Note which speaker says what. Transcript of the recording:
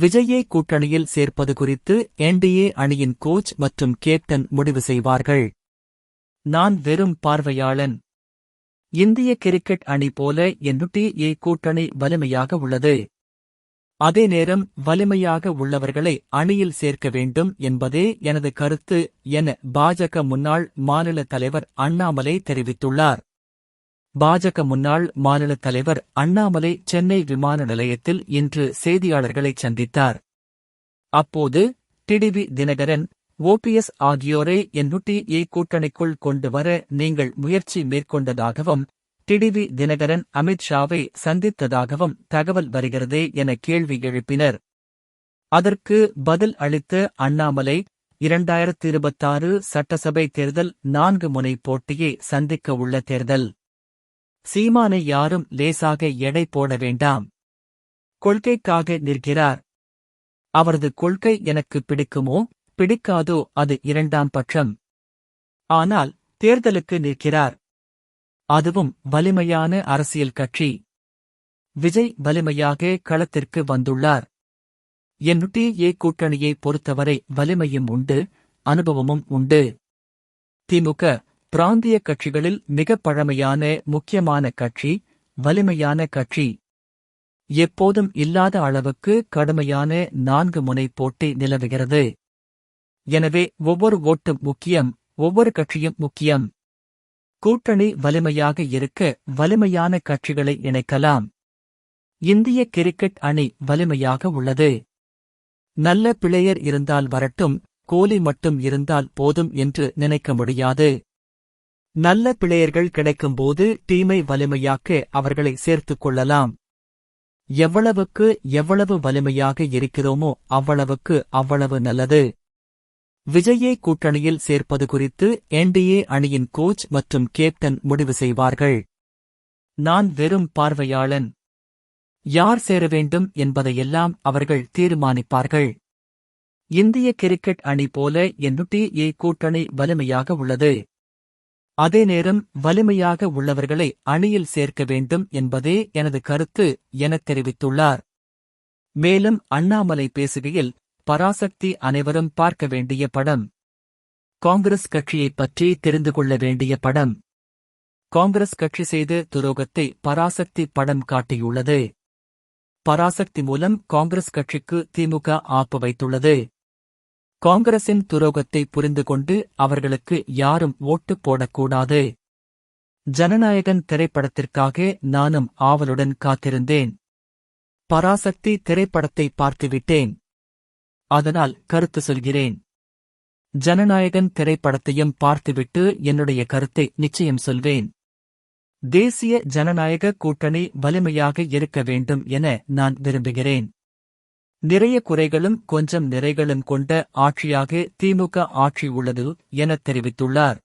Speaker 1: விஜயை கூட்டணியில் சேர்ப்பது குறித்து என்டிஏ அணியின் கோச் மற்றும் கேப்டன் முடிவு செய்வார்கள். நான் வெறும் பார்வையாளன். இந்திய கிரிக்கெட் அணி போல என்டிஏ கூட்டணி வலிமையாக உள்ளது. அதே நேரம் வலிமையாக உள்ளவர்களை அணியில் சேர்க்க வேண்டும் என்பதே எனது கருத்து என பாஜக முன்னாள் மாநில தலைவர் அண்ணாமலை தெரிவித்துள்ளார். பாஜக முன்னாள் மாநில தலைவர் அண்ணாமலை சென்னை விமான நிலையத்தில் இன்று செய்தியாளர்களை சந்தித்தார். அப்போது டிடிவி தினகரன் ஓபிஎஸ் ஆகியோரை என்டிஏ கூட்டணிக்குள் கொண்டு வர நீங்கள் முயற்சி மேற்கொண்டதாகவும் டிடிவி தினகரன் அமித்ஷாவை சந்தித்ததாகவும் தகவல் வருகிறதே என கேள்வி எழுப்பினர். அதற்கு பதில் அளித்த அண்ணாமலை இரண்டாயிரத்தி இருபத்தாறு சட்டசபை தேர்தல் நான்கு முனை போட்டியை சந்திக்க உள்ள தேர்தல். சீமானை யாரும் லேசாக எடை போட வேண்டாம். கொள்கைக்காக நிற்கிறார். அவரது கொள்கை எனக்கு பிடிக்குமோ? பிடிக்காதோ அது இரண்டாம் பட்சம். ஆனால் தேர்தலுக்கு நிற்கிறார். அதுவும் வலிமையான அரசியல் கட்சி. விஜய் வலிமையாக களத்திற்கு வந்துள்ளார். என்டிஏ கூட்டணியை பொறுத்தவரை வலிமையும் உண்டு அனுபவமும் உண்டு. திமுக பிராந்திய கட்சிகளில் மிக பழமையான முக்கியமான கட்சி வலிமையான கட்சி. எப்போதும் இல்லாத அளவுக்கு கடுமையான நான்கு முனை போட்டி நிலவுகிறது. எனவே ஒவ்வொரு ஓட்டும் முக்கியம் ஒவ்வொரு கட்சியும் முக்கியம். கூட்டணி வலிமையாக இருக்க வலிமையான கட்சிகளை இணைக்கலாம். இந்திய கிரிக்கெட் அணி வலிமையாக உள்ளது. நல்ல பிளேயர் இருந்தால் வரட்டும் கோலி மட்டும் இருந்தால் போதும் என்று நினைக்க முடியாது. நல்ல பிளேயர்கள் கிடைக்கும்போது டீமை வலிமையாக்க அவர்களை சேர்த்துக் கொள்ளலாம். எவ்வளவுக்கு எவ்வளவு வலிமையாக இருக்கிறோமோ அவ்வளவுக்கு அவ்வளவு நல்லது. விஜயை கூட்டணியில் சேர்ப்பது குறித்து என்டிஏ அணியின் கோச் மற்றும் கேப்டன் முடிவு செய்வார்கள். நான் வெறும் பார்வையாளன். யார் சேர வேண்டும் என்பதையெல்லாம் அவர்கள் தீர்மானிப்பார்கள். இந்திய கிரிக்கெட் அணி போல என்டிஏ கூட்டணி வலிமையாக உள்ளது. அதே நேரம் வலிமையாக உள்ளவர்களை அணியில் சேர்க்க வேண்டும் என்பதே எனது கருத்து எனத் தெரிவித்துள்ளார். மேலும் அண்ணாமலை பேசுகையில் பராசக்தி அனைவரும் பார்க்க வேண்டிய படம். காங்கிரஸ் கட்சியைப் பற்றி தெரிந்து கொள்ள வேண்டிய படம். காங்கிரஸ் கட்சி செய்த துரோகத்தை பராசக்தி படம் காட்டியுள்ளது. பராசக்தி மூலம் காங்கிரஸ் கட்சிக்கு திமுக ஆப்பு வைத்துள்ளது. காங்கிரசின் துரோகத்தை புரிந்து கொண்டு அவர்களுக்கு யாரும் ஓட்டு போடக்கூடாது. ஜனநாயகன் திரைப்படத்திற்காக நானும் ஆவலுடன் காத்திருந்தேன். பராசக்தி திரைப்படத்தை பார்த்துவிட்டேன். அதனால் கருத்து சொல்கிறேன். ஜனநாயகன் திரைப்படத்தையும் பார்த்துவிட்டு என்னுடைய கருத்தை நிச்சயம் சொல்வேன். தேசிய ஜனநாயக கூட்டணி வலிமையாக இருக்க வேண்டும் என நான் விரும்புகிறேன். நிறைய குறைகளும் கொஞ்சம் நிறைகளும் கொண்ட ஆட்சியாக திமுக ஆட்சி உள்ளது எனத் தெரிவித்துள்ளார்.